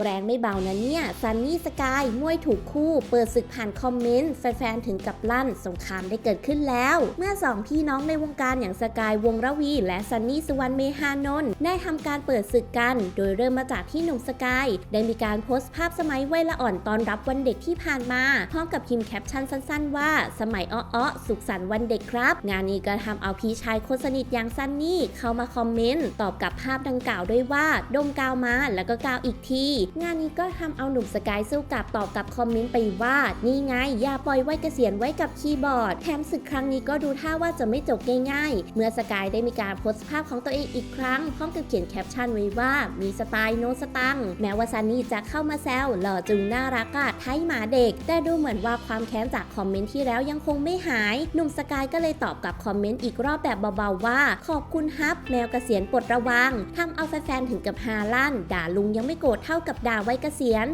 แรงไม่เบานะเนี่ย ซันนี่สกายมวยถูกคู่ เปิดศึกผ่านคอมเมนต์ แฟนๆ ถึงกับลั่น สงครามได้เกิดขึ้นแล้ว เมื่อสองพี่น้องในวงการอย่างสกายวงระวี และซันนี่สุวรรณเมฮานนท์ได้ทำการเปิดศึกกัน โดยเริ่มมาจากที่หนุ่มสกาย ได้มีการโพสต์ภาพสมัยวัยละอ่อนตอนรับวันเด็กที่ผ่านมาพร้อมกับพิมพ์แคปชั่นสั้น ๆ ว่า สมัยอ้อๆสุขสันต์วันเด็กครับ งานนี้ก็ทำเอาพี่ชายคนสนิทอย่างซันนี่เข้ามาคอมเมนต์ตอบกับภาพดังกล่าวด้วยว่าดมกาวมาแล้วก็กาวอีกทีงานนี้ก็ทำเอาหนุ่มสกายสู้กลับตอบกับคอมเมนต์ไปว่า นี่ไง อย่าปล่อยไว้เกษียณไว้กับคีย์บอร์ด แถมศึกครั้งนี้ก็ดูท่าว่าจะไม่จบง่ายๆ เมื่อสกายได้มีการโพสต์ภาพของตัวเองอีกครั้ง พร้อมกับเขียนแคปชั่นไว้ว่ามีสไตล์โนสตัง แม้ว่าซันนี่จะเข้ามาแซวหล่อจึงน่ารักอะไทยหมาเด็ก แต่ดูเหมือนว่าความแค้นจากคอมเมนต์ที่แล้วยังคงไม่หาย หนุ่มสกายก็เลยตอบกับคอมเมนต์อีกรอบแบบเบาๆว่า ขอบคุณฮับแมวเกษียณปลดระวังทำเอาแฟนๆถึงกับฮาลั่นด่าลุงยังไม่โกรธเท่ากับกับด่าไว้เกษียณ